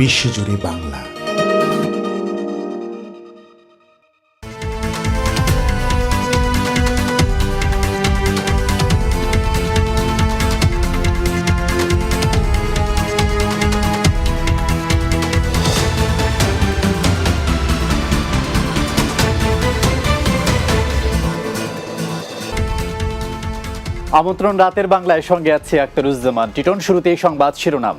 বিশ্বজুড়ে বাংলা। আমন্ত্রণ রাতের বাংলায় সঙ্গে আছে আক্তারুজ্জামান। টিটন শুরুতেই সংবাদ শিরোনাম।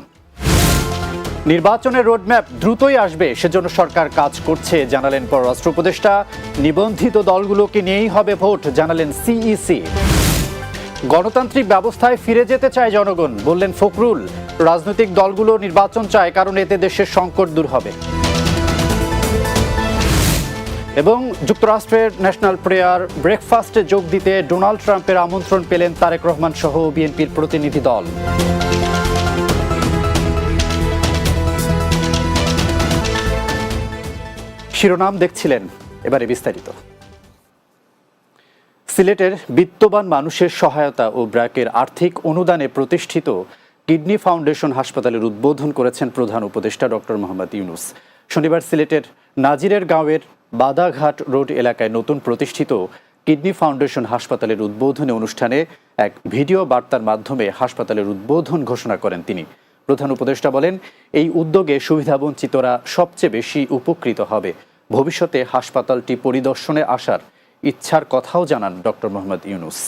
নির্বাচনের রোডম্যাপ দ্রুতই আসবে, সেজন্য সরকার কাজ করছে, জানালেন পররাষ্ট্র উপদেষ্টা। নিবন্ধিত দলগুলোকে নিয়েই হবে ভোট, জানালেন সিইসি। গণতান্ত্রিক ব্যবস্থায় ফিরে যেতে চায় জনগণ, বললেন ফখরুল। রাজনৈতিক দলগুলো নির্বাচন চায়, কারণ এতে দেশের সংকট দূর হবে। এবং যুক্তরাষ্ট্রের ন্যাশনাল প্রেয়ার ব্রেকফাস্টে যোগ দিতে ডোনাল্ড ট্রাম্পের আমন্ত্রণ পেলেন তারেক রহমান সহ বিএনপির প্রতিনিধি দল। শিরোনাম দেখছিলেন এবারে বিস্তারিত। সিলেটের বিত্তবান মানুষের সহায়তা ও ব্র্যাকের আর্থিক অনুদানে প্রতিষ্ঠিত কিডনি ফাউন্ডেশন হাসপাতালের উদ্বোধন করেছেন প্রধান উপদেষ্টা ডক্টর মোহাম্মদ ইউনুস। শনিবার সিলেটের নাজিরের গাঁওয়ের বাদাঘাট রোড এলাকায় নতুন প্রতিষ্ঠিত কিডনি ফাউন্ডেশন হাসপাতালের উদ্বোধনী অনুষ্ঠানে এক ভিডিও বার্তার মাধ্যমে হাসপাতালের উদ্বোধন ঘোষণা করেন তিনি। প্রধান উপদেষ্টা বলেন, এই উদ্যোগে সুবিধাবঞ্চিতরা সবচেয়ে বেশি উপকৃত হবে। ভবিষ্যতে হাসপাতালটি পরিদর্শনে আসার ইচ্ছার কথাও জানান ডক্টর মোহাম্মদ ইউনুস।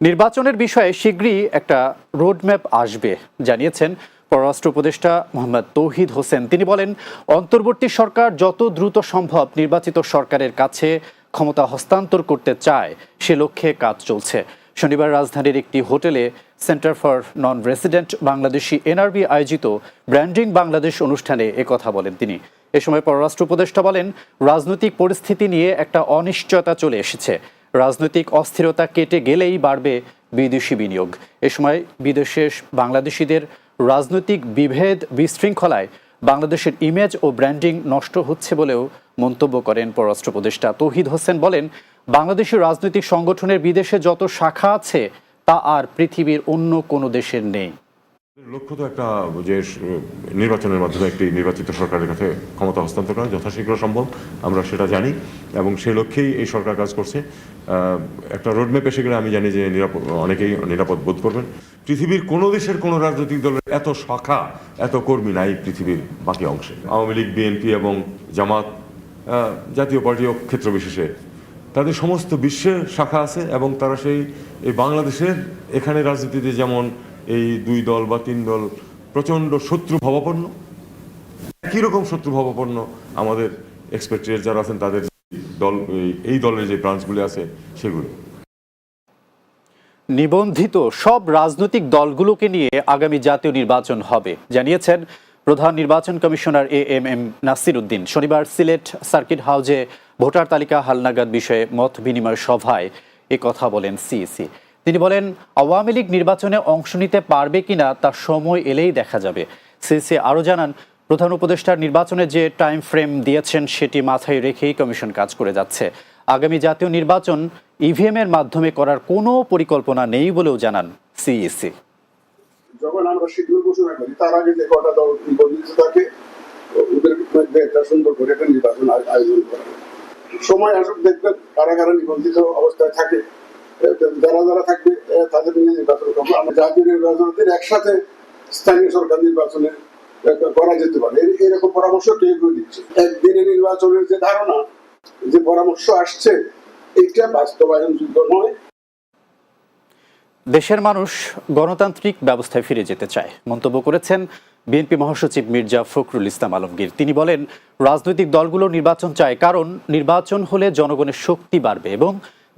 নির্বাচনের বিষয়ে শীঘ্রই একটা রোডম্যাপ আসবে, জানিয়েছেন পররাষ্ট্র উপদেষ্টা মোহাম্মদ তৌহিদ হোসেন। তিনি বলেন, অন্তর্বর্তী সরকার যত দ্রুত সম্ভব নির্বাচিত সরকারের কাছে ক্ষমতা হস্তান্তর করতে চায়, সে লক্ষ্যে কাজ চলছে। শনিবার রাজধানীর একটি হোটেলে centre for non resident Bangladeshi NRB আয়োজিত ব্র্যান্ডিং বাংলাদেশ অনুষ্ঠানে একথা বলেন তিনি। এ সময় পররাষ্ট্র উপদেষ্টা বলেন, রাজনৈতিক পরিস্থিতি নিয়ে একটা অনিশ্চয়তা চলে এসেছে। রাজনৈতিক অস্থিরতা কেটে গেলেই বাড়বে বিদেশি বিনিয়োগ। এ সময় বিদেশে বাংলাদেশিদের রাজনৈতিক বিভেদ বিশৃঙ্খলায় বাংলাদেশের ইমেজ ও ব্র্যান্ডিং নষ্ট হচ্ছে বলেও মন্তব্য করেন পররাষ্ট্র উপদেষ্টা। তৌহিদ হোসেন বলেন বাংলাদেশের রাজনৈতিক সংগঠনের বিদেশে যত শাখা আছে, তা আর পৃথিবীর অন্য কোনো দেশের নেই। লক্ষ্য তো একটা যে, নির্বাচনের মাধ্যমে একটি নির্বাচিত সরকারের কাছে ক্ষমতা হস্তান্তর করা যথাশীঘ্র সম্ভব, আমরা সেটা জানি, এবং সেই লক্ষ্যেই এই সরকার কাজ করছে। একটা রোডম্যাপ এসে গেলে আমি জানি যে নিরাপদ, অনেকেই নিরাপদ বোধ করবেন। পৃথিবীর কোনো দেশের কোনো রাজনৈতিক দলের এত শাখা, এত কর্মী নাই পৃথিবীর বাকি অংশে। আওয়ামী লীগ, বিএনপি এবং জামাত জাতীয় পার্টিও ক্ষেত্র বিশেষে তাদের সমস্ত বিশ্বের শাখা আছে এবং তারা সেই, এই বাংলাদেশের এখানে রাজনীতিতে যেমন এই দুই দল বা তিন দল প্রচণ্ড শত্রু ভাবাপন্ন, একই রকম শত্রু ভাবাপন্ন আমাদের এক্সপেক্টেড যারা আছেন তাদের দল, এই- দলের যে ব্রাঞ্চগুলি আছে সেগুলো। নিবন্ধিত সব রাজনৈতিক দলগুলোকে নিয়ে আগামী জাতীয় নির্বাচন হবে, জানিয়েছেন প্রধান নির্বাচন commissioner A M M Nasir Uddin শনিবার সিলেট সার্কিট হাউজে ভোটার তালিকা হালনাগাদ বিষয়ে মত বিনিময় সভায় এ কথা বলেন সিইসি। তিনি বলেন, আওয়ামী লীগ নির্বাচনে অংশ নিতে পারবে কিনা তা সময় এলেই দেখা যাবে। সিইসি আরও জানান, প্রধান উপদেষ্টার নির্বাচনে যে টাইম ফ্রেম দিয়েছেন সেটি মাথায় রেখেই কমিশন কাজ করে যাচ্ছে। আগামী জাতীয় নির্বাচন ইভিএম এর মাধ্যমে করার কোনো পরিকল্পনা নেই বলেও জানান সিইসি। যখন আমরা শিডিউল ঘোষণা করি, তার আগে যে কটা দল থাকে, ওদের সুন্দর করে একটা নির্বাচন আয়োজন করা। সময় আসুক, দেখবেন কারা কারা নিবন্ধিত অবস্থায় থাকে। যারা যারা থাকবে তাদের নিয়ে নির্বাচন করব। আমরা জাতীয় নির্বাচনের একসাথে স্থানীয় সরকার নির্বাচনে করা যেতে পারে। এরকম পরামর্শ কেউ কেউ দিচ্ছে? একদিনে নির্বাচনের যে ধারণা, যে পরামর্শ আসছে, এটা বাস্তবায়নযোগ্য নয়। দেশের মানুষ গণতান্ত্রিক ব্যবস্থায় ফিরে যেতে চায়। মন্তব্য করেছেন বিএনপি মহাসচিব মির্জা ফখরুল ইসলাম আলমগীর। তিনি বলেন, রাজনৈতিক দলগুলো নির্বাচন চায় কারণ নির্বাচন হলে জনগণের শক্তি বাড়বে এবং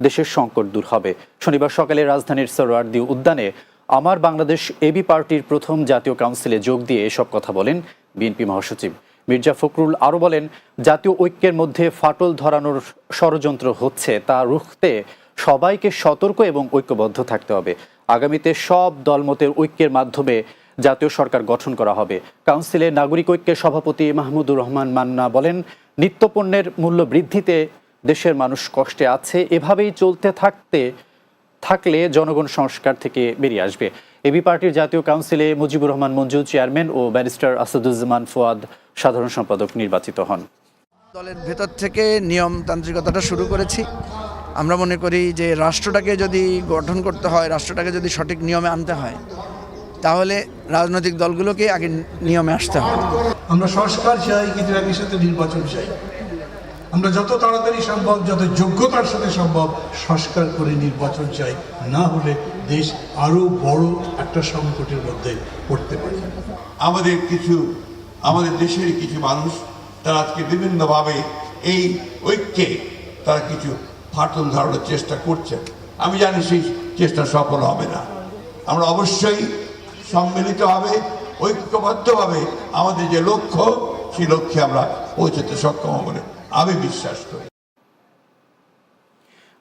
দেশের সংকট দূর হবে। শনিবার সকালে রাজধানীর সরোয়ার্দি উদ্যানে আমার বাংলাদেশ এবি পার্টির প্রথম জাতীয় কাউন্সিলে যোগ দিয়ে এসব কথা বলেন বিএনপি মহাসচিব। মির্জা ফখরুল আরও বলেন, জাতীয় ঐক্যের মধ্যে ফাটল ধরানোর ষড়যন্ত্র হচ্ছে, তা রুখতে সবাইকে সতর্ক এবং ঐক্যবদ্ধ থাকতে হবে। আগামীতে সব দলমতের ঐক্যের মাধ্যমে জাতীয় সরকার গঠন করা হবে। কাউন্সিলে নাগরিক ঐক্যের সভাপতি মাহমুদুর রহমান মান্না বলেন, নিত্যপণ্যের মূল্য বৃদ্ধিতে দেশের মানুষ কষ্টে আছে, এভাবেই চলতে থাকতে, থাকলে জনগণ সংস্কার থেকে বেরিয়ে আসবে। এবি পার্টির জাতীয় কাউন্সিলে মুজিবুর রহমান মঞ্জু, চেয়ারম্যান ও ব্যারিস্টার আসাদুজ্জামান ফুয়াদ সাধারণ সম্পাদক নির্বাচিত হন। দলের ভেতর থেকে নিয়মতান্ত্রিকতাটা শুরু করেছি। আমরা মনে করি যে রাষ্ট্রটাকে যদি গঠন করতে হয়, রাষ্ট্রটাকে যদি সঠিক নিয়মে আনতে হয় তাহলে রাজনৈতিক দলগুলোকে আগে নিয়মে আসতে হবে। আমরা সংস্কার চাই কিন্তু একই সাথে নির্বাচন চাই। আমরা যত তাড়াতাড়ি সম্ভব যত যোগ্যতার সাথে সম্ভব সংস্কার করে নির্বাচন চাই। না হলে দেশ আরও বড় একটা সংকটের মধ্যে পড়তে পারে। আমাদের কিছু আমাদের দেশের কিছু মানুষ তারা আজকে বিভিন্নভাবে এই ঐক্যে তারা কিছু ফাটল ধরানোর চেষ্টা করছে আমি জানি সেই চেষ্টা সফল হবে না। আমরা অবশ্যই সম্মিলিতভাবে ঐক্যবদ্ধভাবে আমাদের যে লক্ষ্য, সেই লক্ষ্যে আমরা পৌঁছতে সক্ষম হব বলে আমি বিশ্বাস করি।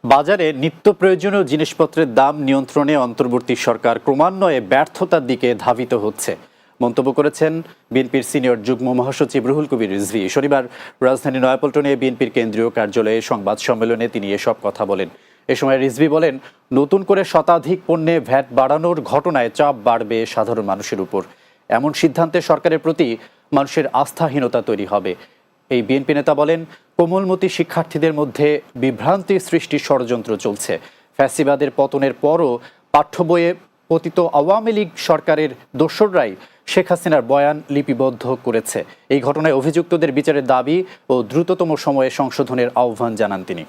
বাজারে নিত্য প্রয়োজনীয় জিনিসপত্রের দাম নিয়ন্ত্রণে অন্তর্বর্তী সরকার ক্রমান্বয়ে ব্যর্থতার দিকে ধাবিত হচ্ছে। মন্তব্য করেছেন বিএনপির সিনিয়র যুগ্ম মহাসচিব রুহুল কবির রিজভি। শনিবার রাজধানী নয়াপল্টনে বিএনপির কেন্দ্রীয় কার্যালয়ে সংবাদ সম্মেলনে তিনি এসব কথা বলেন। এ সময় রিজভি বলেন, নতুন করে শতাধিক পণ্যে ভ্যাট বাড়ানোর ঘটনায় চাপ বাড়বে সাধারণ মানুষের উপর। এমন সিদ্ধান্তে সরকারের প্রতি মানুষের আস্থাহীনতা তৈরি হবে। এই বিএনপি নেতা বলেন, কোমলমতি শিক্ষার্থীদের মধ্যে বিভ্রান্তি সৃষ্টির ষড়যন্ত্র চলছে। ফ্যাসিবাদের পতনের পরও পাঠ্য বইয়ে পতিত আওয়ামী লীগ সরকারের দোসররাই শেখ হাসিনার বয়ান লিপিবদ্ধ করেছে। এই ঘটনায় অভিযুক্তদের বিচারের দাবি ও দ্রুততম সময়ে সংশোধনের আহ্বান জানান তিনি।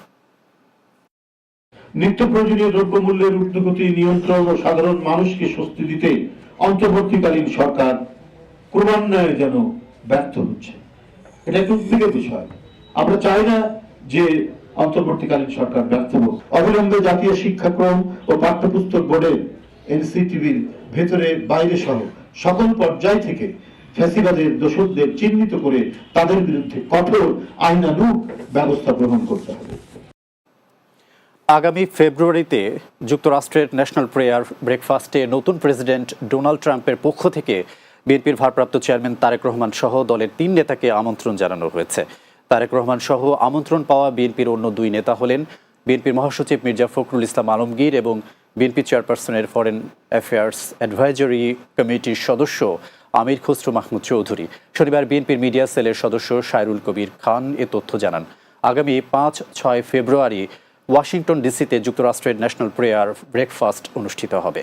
নিত্য প্রয়োজনীয় দ্রব্যমূল্যের ঊর্ধ্বগতি নিয়ন্ত্রণ ও সাধারণ মানুষকে স্বস্তি দিতে অন্তর্বর্তীকালীন সরকার ক্রমান্বয়ে যেন ব্যর্থ হচ্ছে। এটা একটু উদ্বেগের বিষয়। আমরা চাই না যে অন্তর্বর্তীকালীন সরকার ব্যর্থ হোক। অবিলম্বে জাতীয় শিক্ষাক্রম ও পাঠ্যপুস্তক বোর্ডের এনসিটিভির ভেতরে, বাইরে সহ সকল পর্যায় থেকে ফ্যাসিবাদের দোষকদের চিহ্নিত করে তাদের বিরুদ্ধে কঠোর আইনানুগ ব্যবস্থা গ্রহণ করতে হবে। আগামী ফেব্রুয়ারিতে যুক্তরাষ্ট্রের ন্যাশনাল প্রেয়ার ব্রেকফাস্টে নতুন প্রেসিডেন্ট ডোনাল্ড ট্রাম্পের পক্ষ থেকে বিএনপির ভারপ্রাপ্ত চেয়ারম্যান তারেক রহমান সহ দলের তিন নেতাকে আমন্ত্রণ জানানো হয়েছে। তারেক রহমান সহ আমন্ত্রণ পাওয়া বিএনপির অন্য দুই নেতা হলেন বিএনপির মহাসচিব মির্জা ফখরুল ইসলাম আলমগীর এবং বিএনপি চেয়ারপারসনের ফরেন অ্যাফেয়ার্স অ্যাডভাইজরি কমিটির সদস্য আমির খসরু মাহমুদ চৌধুরী। শনিবার বিএনপির মিডিয়া সেলের সদস্য সাইরুল কবির খান এ তথ্য জানান। আগামী পাঁচ, ছয় ফেব্রুয়ারি ওয়াশিংটন ডিসিতে যুক্তরাষ্ট্রের ন্যাশনাল প্রেয়ার ব্রেকফাস্ট অনুষ্ঠিত হবে।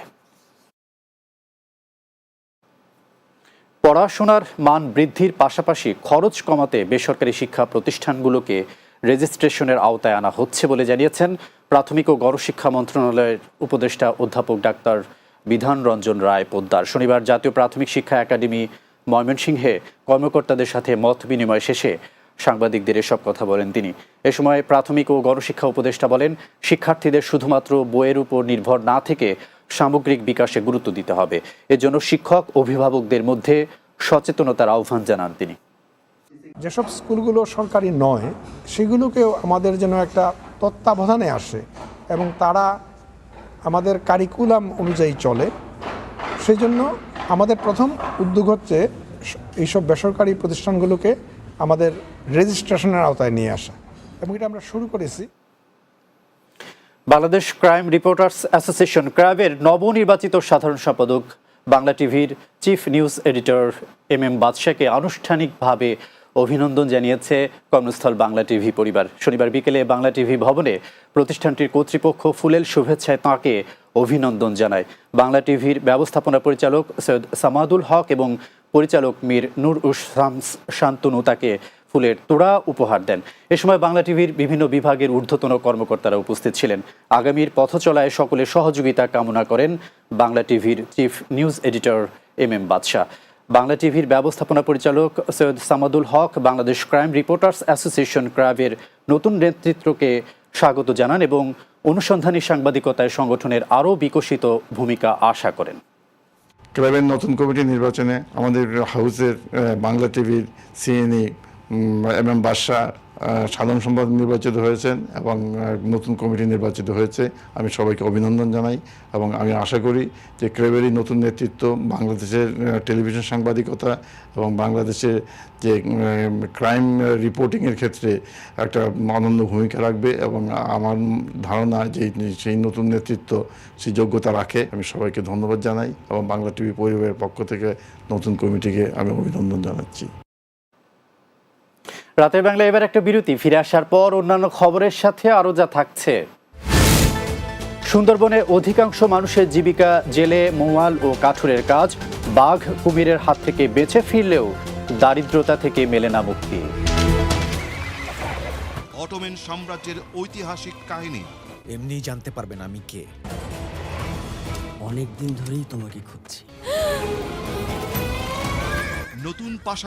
পড়াশোনার মান বৃদ্ধির পাশাপাশি খরচ কমাতে বেসরকারি শিক্ষা প্রতিষ্ঠানগুলোকে রেজিস্ট্রেশনের আওতায় আনা হচ্ছে বলে জানিয়েছেন প্রাথমিক ও গণশিক্ষা মন্ত্রণালয়ের উপদেষ্টা অধ্যাপক ডাক্তার বিধান রঞ্জন রায় পোদ্দার। শনিবার জাতীয় প্রাথমিক শিক্ষা একাডেমি ময়মনসিংহে কর্মকর্তাদের সাথে মত বিনিময় শেষে সাংবাদিকদের এসব কথা বলেন তিনি। এ সময় প্রাথমিক ও গণশিক্ষা উপদেষ্টা বলেন, শিক্ষার্থীদের শুধুমাত্র বইয়ের উপর নির্ভর না থেকে সামগ্রিক বিকাশে গুরুত্ব দিতে হবে। এজন্য শিক্ষক, অভিভাবকদের মধ্যে সচেতনতার আহ্বান জানান তিনি। যেসব স্কুলগুলো সরকারি নয়, সেগুলোকেও আমাদের যেন একটা তত্ত্বাবধানে আসে এবং তারা আমাদের কারিকুলাম অনুযায়ী চলে। সেই জন্য আমাদের প্রথম উদ্যোগ হচ্ছে এইসব বেসরকারি প্রতিষ্ঠানগুলোকে আমাদের রেজিস্ট্রেশনের আওতায় নিয়ে আসা। এবং এটা আমরা শুরু করেছি। বাংলাদেশ ক্রাইম রিপোর্টার্স অ্যাসোসিয়েশন ক্রাইবের নবনির্বাচিত সাধারণ সম্পাদক, বাংলা টিভির chief news editor M M বাদশাকে আনুষ্ঠানিকভাবে অভিনন্দন জানিয়েছে কর্মস্থল বাংলা টিভি পরিবার। শনিবার বিকেলে বাংলা টিভি ভবনে প্রতিষ্ঠানটির কর্তৃপক্ষ ফুলেল শুভেচ্ছায় তাঁকে অভিনন্দন জানায়। বাংলা টিভির ব্যবস্থাপনা পরিচালক সৈয়দ সামাদুল হক এবং পরিচালক মীর নূর উস শামস শান্তনু তাকে ফুলের তোড়া উপহার দেন। এ সময় বাংলা টিভির বিভিন্ন বিভাগের ঊর্ধ্বতন কর্মকর্তারা উপস্থিত ছিলেন। আগামীর পথ চলায় সকলের সহযোগিতা কামনা করেন বাংলা টিভির chief news editor M M Badshah. Bangla টিভির ব্যবস্থাপনা পরিচালক Syed Samadul Haque, Bangladesh crime reporters association ক্রাইবের নতুন নেতৃত্বকে স্বাগত জানান এবং অনুসন্ধানী সাংবাদিকতায় সংগঠনের আরও বিকশিত ভূমিকা আশা করেন। ক্লাবের নতুন কমিটি নির্বাচনে আমাদের হাউসের বাংলা টিভির সিএনই এম এম বাদশাহ সাধারণ সম্পাদক নির্বাচিত হয়েছেন এবং নতুন কমিটি নির্বাচিত হয়েছে। আমি সবাইকে অভিনন্দন জানাই এবং আমি আশা করি যে ক্রেবেরই নতুন নেতৃত্ব বাংলাদেশের টেলিভিশন সাংবাদিকতা এবং বাংলাদেশের যে ক্রাইম রিপোর্টিংয়ের ক্ষেত্রে একটা অনন্য ভূমিকা রাখবে এবং আমার ধারণা যে, সেই নতুন নেতৃত্ব সেই যোগ্যতা রাখে। আমি সবাইকে ধন্যবাদ জানাই এবং বাংলা টিভি পরিবারের পক্ষ থেকে নতুন কমিটিকে আমি অভিনন্দন জানাচ্ছি। রাতের বাংলা এবার একটা বিরতি। ফিরে আসার পর অন্যান্য খবরের সাথে আরও যা থাকছে। সুন্দরবনে অধিকাংশ মানুষের জীবিকা জেলে মোয়াল ও কাঠুরের কাজ। বাঘ কুমিরের হাত থেকে বেঁচে ফিরলেও দারিদ্রতা থেকে মেলে না মুক্তি। অটোমেন সাম্রাজ্যের ঐতিহাসিক কাহিনী। এমনিই জানতে পারবেন আমি কে। অনেক দিন ধরেই তোমাকে খুঁজছি। নতুন পাশা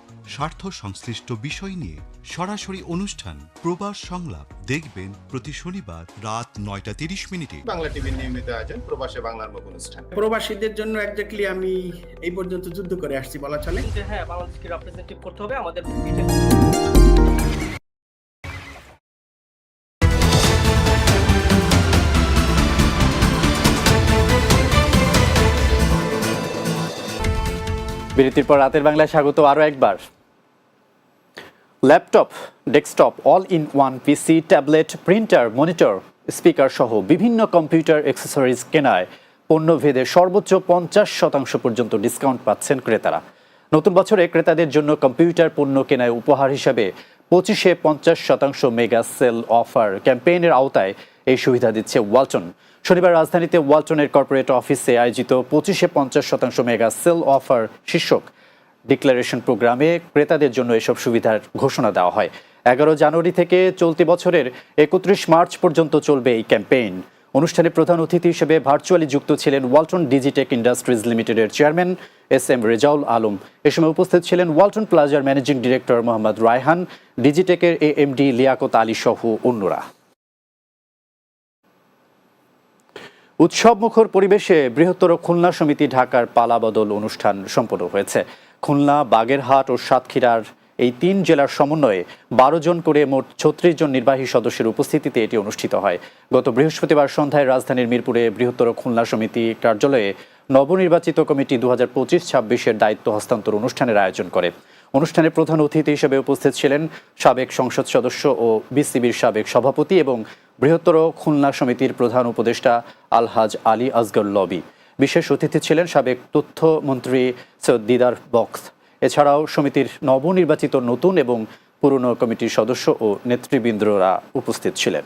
স্বার্থ সংশ্লিষ্ট বিষয় নিয়ে সরাসরি অনুষ্ঠান প্রবাস সংলাপ দেখবেন প্রতি শনিবার রাত নয়টা তিরিশ মিনিটে। বাংলা টিভির নিয়মিত আয়োজন প্রবাসে বাংলার মুখ অনুষ্ঠান। প্রবাসীদের জন্য একজাক্টলি আমি এই পর্যন্ত যুদ্ধ করে আসছি বলা চলে। হ্যাঁ বাংলাদেশকে রিপ্রেজেন্টেটিভ করতে হবে আমাদের। বিরতির পর রাতের বাংলায় স্বাগত আরও একবার। Laptop, desktop all in one PC tablet printer monitor speaker সহ বিভিন্ন কম্পিউটার অ্যাক্সেসরিজ কেনায় পণ্যভেদে সর্বোচ্চ পঞ্চাশ শতাংশ পর্যন্ত ডিসকাউন্ট পাচ্ছেন ক্রেতারা। নতুন বছরে ক্রেতাদের জন্য কম্পিউটার পণ্য কেনায় উপহার হিসাবে পঁচিশে পঞ্চাশ শতাংশ মেগা সেল অফার ক্যাম্পেইনের আওতায় এই সুবিধা দিচ্ছে ওয়ালটন। শনিবার রাজধানীতে ওয়ালটনের কর্পোরেট অফিসে আয়োজিত পঁচিশে পঞ্চাশ শতাংশ মেগা সেল অফার শীর্ষক ডিক্লারেশন প্রোগ্রামে ক্রেতাদের জন্য এসব সুবিধার ঘোষণা দেওয়া হয়। এগারো জানুয়ারি থেকে চলতি বছরের একত্রিশ মার্চ পর্যন্ত চলবে এই ক্যাম্পেইন। অনুষ্ঠানে প্রধান অতিথি হিসেবে ভার্চুয়ালি যুক্ত ছিলেন ওয়ালটন ডিজিটেক ইন্ডাস্ট্রিজ লিমিটেডের chairman S M Rezaul Alam. এ সময় উপস্থিত ছিলেন ওয়ালটন প্লাজার managing director Mohammad Raihan, ডিজিটেকের A M D Liaquat Ali সহ অন্যরা। উৎসবমুখর পরিবেশে বৃহত্তর খুলনা সমিতি ঢাকার পালাবদল অনুষ্ঠান সম্পন্ন হয়েছে। খুলনা, বাগেরহাট ও সাতক্ষীরার এই তিন জেলার সমন্বয়ে বারো জন করে মোট ছত্রিশ জন নির্বাহী সদস্যের উপস্থিতিতে এটি অনুষ্ঠিত হয়। গত বৃহস্পতিবার সন্ধ্যায় রাজধানীর মিরপুরে বৃহত্তর খুলনা সমিতি কার্যালয়ে নবনির্বাচিত কমিটি দু হাজার পঁচিশ ছাব্বিশের দায়িত্ব হস্তান্তর অনুষ্ঠানের আয়োজন করে। অনুষ্ঠানে প্রধান অতিথি হিসেবে উপস্থিত ছিলেন সাবেক সংসদ সদস্য ও বিসিবির সাবেক সভাপতি এবং বৃহত্তর খুলনা সমিতির প্রধান উপদেষ্টা আলহাজ আলী আসগর লবি। বিশেষ অতিথি ছিলেন সাবেক তথ্যমন্ত্রী সৈয়দ দিদার বক্স। এছাড়াও সমিতির নবনির্বাচিত নতুন এবং পুরনো কমিটির সদস্য ও নেতৃবৃন্দরা উপস্থিত ছিলেন।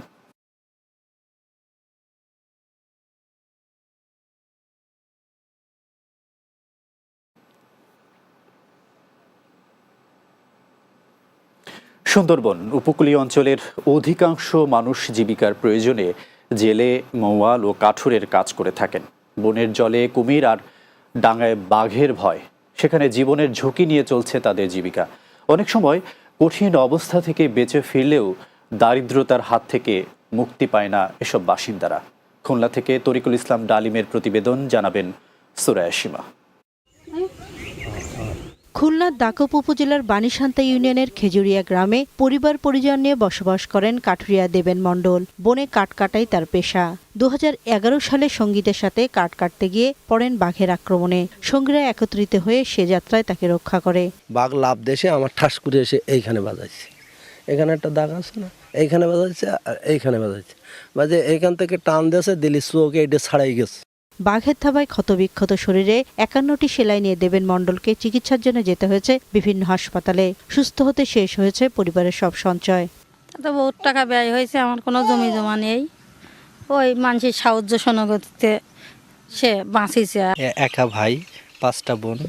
সুন্দরবন উপকূলীয় অঞ্চলের অধিকাংশ মানুষ জীবিকার প্রয়োজনে জেলে, মৌয়াল ও কাঠুরের কাজ করে থাকেন। বনের জলে কুমির আর ডাঙায় বাঘের ভয়। সেখানে জীবনের ঝুঁকি নিয়ে চলছে তাদের জীবিকা। অনেক সময় কঠিন অবস্থা থেকে বেঁচে ফিরলেও দারিদ্রতার হাত থেকে মুক্তি পায় না এসব বাসিন্দারা। খুলনা থেকে তরিকুল ইসলাম ডালিমের প্রতিবেদন জানাবেন সুরায়া সীমা। খুলনার দাকপ উপজেলার বানিসান্তা ইউনিয়নের খেজুরিয়া গ্রামে পরিবার পরিজন নিয়ে বসবাস করেন কাঠুরিয়া দেবেন মণ্ডল। বনে কাঠ কাটাই তার পেশা। দু হাজার এগারো সালে সঙ্গীতের সাথে কাঠ কাটতে গিয়ে পড়েন বাঘের আক্রমণে। সঙ্গীরা একত্রিত হয়ে সে যাত্রায় তাকে রক্ষা করে। বাঘ লাভ দেশে, আমার ঠাস করে এসে এইখানে বাজাইছে। এখানে একটা দাগ আছে না? এইখানে বাজাইছে আর এইখানে বাজাইছে। বাজে এইখান থেকে টান দিয়েছে দিলি চোখে এটা ছাড়াই গেছে। বাঘের থাবায় ক্ষতবিক্ষত শরীরে একান্নটি সেলাই নিয়ে দেবেন মণ্ডলকে চিকিৎসার জন্য যেতে হয়েছে বিভিন্ন হাসপাতালে। সুস্থ হতে শেষ হয়েছে পরিবারের সব সঞ্চয়। তো বহুত টাকা ব্যয় হয়েছে আমার কোনো জমি জমা নেই। ওই মানুষের সাহায্য সনগতিতে সে বাঁচিয়েছে একা ভাই পাঁচটা বোন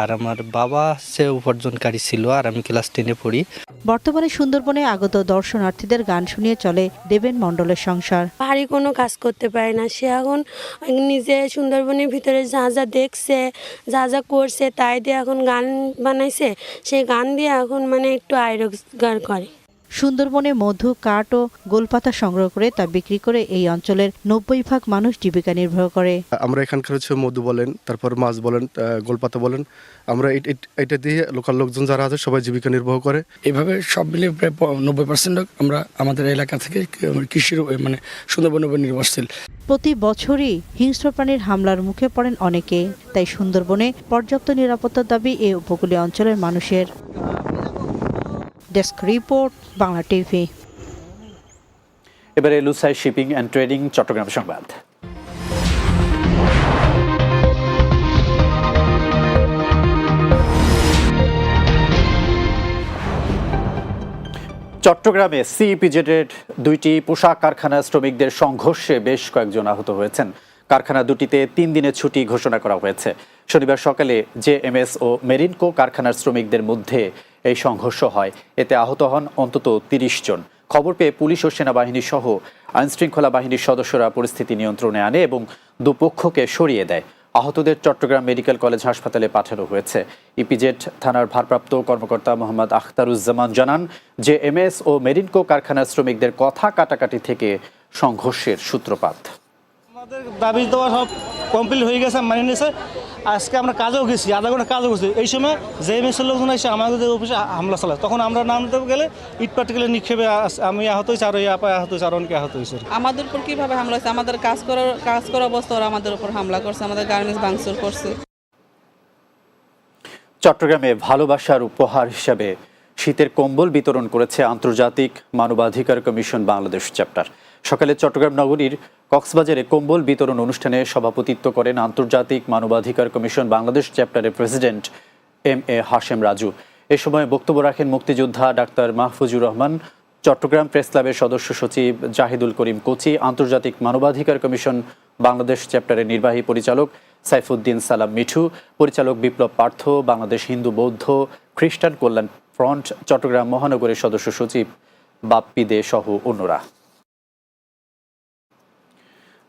আর আমার বাবা সে উপার্জনকারী ছিল আর আমি ক্লাস টেনে পড়ি। বর্তমানে সুন্দরবনে আগত দর্শনার্থীদের গান শুনিয়ে চলে দেবেন মণ্ডলের সংসার। ভারী কোনো কাজ করতে পারে না। সে এখন নিজে সুন্দরবনের ভিতরে যা যা দেখছে যা যা করছে তাই দিয়ে এখন গান বানাইছে। সেই গান দিয়ে এখন মানে একটু আয় রোজগার করে। সুন্দরবনে মধু কাঠ ও গোলপাতা সংগ্রহ করে তা বিক্রি করে এই অঞ্চলের নব্বই ভাগ মানুষ জীবিকা নির্ভর করে। আমরা এখানকার হচ্ছে মধু বলেন তারপর মাছ বলেন আহ, গোলপাতা বলেন আমরা এট- দিয়ে লোকাল লোকজন যারা আছে সবাই জীবিকা নির্বাহ করে। এভাবে সব মিলিয়ে প্রায় নব্বই পার্সেন্ট আমরা আমাদের এলাকা থেকে কৃষির উপর- মানে সুন্দরবনের উপর নির্ভরশীল। প্রতি বছরই হিংস্র প্রাণীর হামলার মুখে পড়েন অনেকে তাই সুন্দরবনে পর্যাপ্ত নিরাপত্তার দাবি এ উপকূলীয় অঞ্চলের মানুষের। Desk report, Bangla TV. এবারে Lushai shipping and trading, Chittagong সংবাদ। চট্টগ্রামে সিইপিজেডের দুইটি পোশাক কারখানার শ্রমিকদের সংঘর্ষে বেশ কয়েকজন আহত হয়েছেন। কারখানা দুটিতে তিন দিনের ছুটি ঘোষণা করা হয়েছে। শনিবার সকালে জেএমএস ও মেরিনকো কারখানার শ্রমিকদের মধ্যে এই সংঘর্ষ হয়। এতে আহত হন অন্তত তিরিশ জন। খবর পেয়ে পুলিশ ও সেনাবাহিনী সহ আইনশৃঙ্খলা বাহিনীর সদস্যরা পরিস্থিতি নিয়ন্ত্রণে আনে এবং দুপক্ষকে সরিয়ে দেয়। আহতদের চট্টগ্রাম মেডিকেল কলেজ হাসপাতালে পাঠানো হয়েছে। ইপিজেড থানার ভারপ্রাপ্ত কর্মকর্তা মোহাম্মদ আখতারুজ্জামান জানান যে এমএস ও মেরিনকো কারখানার শ্রমিকদের কথা কাটাকাটি থেকে সংঘর্ষের সূত্রপাত। আমাদের দাবি দেওয়া সব কমপ্লিট হয়ে গেছে মানে নিয়েছে। আজকে আমরা কাজেও গেছি আধা ঘণ্টা কাজও করছি। এই সময় যে মেসের লোকজন এসে আমাদের অফিসে হামলা চালায়। তখন আমরা নাম দেবো গেলে ইট পার্টিকেলে নিক্ষেপে আমি আহত হয়েছি আর ওই আপা আহত হয়েছে আর অনেকে আহত হয়েছে। আমাদের উপর কীভাবে হামলা হয়েছে? আমাদের কাজ করার কাজ করা অবস্থা ওরা আমাদের উপর হামলা করছে আমাদের গার্মেন্টস ভাঙচুর করছে। চট্টগ্রামে ভালোবাসার উপহার হিসাবে শীতের কম্বল বিতরণ করেছে আন্তর্জাতিক মানবাধিকার কমিশন বাংলাদেশ চ্যাপ্টার। সকালে চট্টগ্রাম নগরীর কক্সবাজারে কম্বল বিতরণ অনুষ্ঠানে সভাপতিত্ব করেন আন্তর্জাতিক মানবাধিকার কমিশন বাংলাদেশ চ্যাপ্টারের president M A Hashem Raju. এ সময় বক্তব্য রাখেন মুক্তিযোদ্ধা ডাক্তার মাহফুজুর রহমান, চট্টগ্রাম প্রেস ক্লাবের সদস্য সচিব জাহিদুল করিম কোচি, আন্তর্জাতিক মানবাধিকার কমিশন বাংলাদেশ চ্যাপ্টারের নির্বাহী পরিচালক সাইফুদ্দিন সালাম মিঠু, পরিচালক বিপ্লব পার্থ, বাংলাদেশ হিন্দু বৌদ্ধ খ্রিস্টান কল্যাণ ফ্রন্ট, চট্টগ্রাম মহানগরের সদস্য সচিব বাপ্পি দে সহ অন্যরা।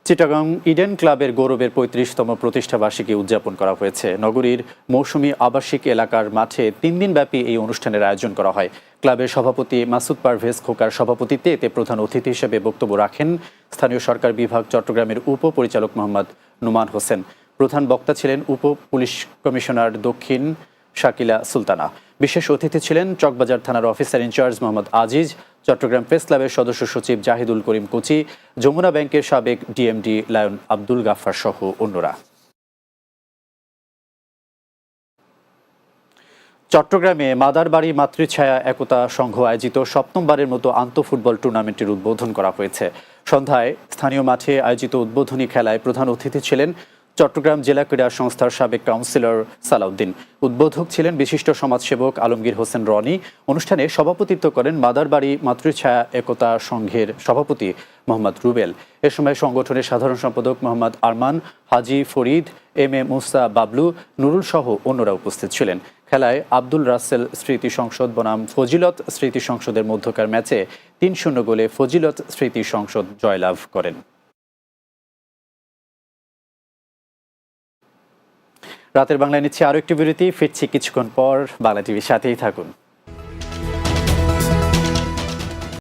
চিটাগাং ইডেন ক্লাবের গৌরবের পঁয়ত্রিশতম প্রতিষ্ঠাবার্ষিকী উদযাপন করা হয়েছে। নগরীর মৌসুমী আবাসিক এলাকার মাঠে তিন দিনব্যাপী এই অনুষ্ঠানের আয়োজন করা হয়। ক্লাবের সভাপতি মাসুদ পারভেজ খোকার সভাপতিত্বে এতে প্রধান অতিথি হিসেবে বক্তব্য রাখেন স্থানীয় সরকার বিভাগ চট্টগ্রামের উপপরিচালক মোহাম্মদ নুমান হোসেন। প্রধান বক্তা ছিলেন উপ পুলিশ কমিশনার দক্ষিণ শাকিলা সুলতানা। বিশেষ অতিথি ছিলেন চকবাজার থানার officer in charge Mohammad Aziz Chittagong press ক্লাবের সদস্য সচিব জাহিদুল করিম কোচি, যমুনা ব্যাংকের সাবেক ডিএমডি লায়ন আব্দুল গাফফার সহ অন্যরা। চট্টগ্রামে মাদারবাড়ি মাতৃছায়া একতা সংঘ আয়োজিত সপ্তমবারের মতো আন্তঃ ফুটবল টুর্নামেন্টের উদ্বোধন করা হয়েছে। সন্ধ্যায় স্থানীয় মাঠে আয়োজিত উদ্বোধনী খেলায় প্রধান অতিথি ছিলেন চট্টগ্রাম জেলা ক্রীড়া সংস্থার সাবেক কাউন্সিলর সালাউদ্দিন। উদ্বোধক ছিলেন বিশিষ্ট সমাজসেবক আলমগীর হোসেন রনি। অনুষ্ঠানে সভাপতিত্ব করেন মাদারবাড়ি মাতৃছায়া একতা সংঘের সভাপতি মোহাম্মদ রুবেল। এ সময় সংগঠনের সাধারণ সম্পাদক মোহাম্মদ আরমান, হাজি ফরিদ, এম এ মুসা বাবলু, নুরুল সহ অন্যরা উপস্থিত ছিলেন। খেলায় আব্দুল রাসেল স্মৃতি সংসদ, বনাম ফজিলত স্মৃতি সংসদের মধ্যকার ম্যাচে তিন শূন্য গোলে ফজিলত স্মৃতি সংসদ জয়লাভ করেন। রাতের বাংলায় নিচ্ছি আরও একটি বিরতি ফিরছি কিছুক্ষণ পর বাংলা টিভির সাথেই থাকুন।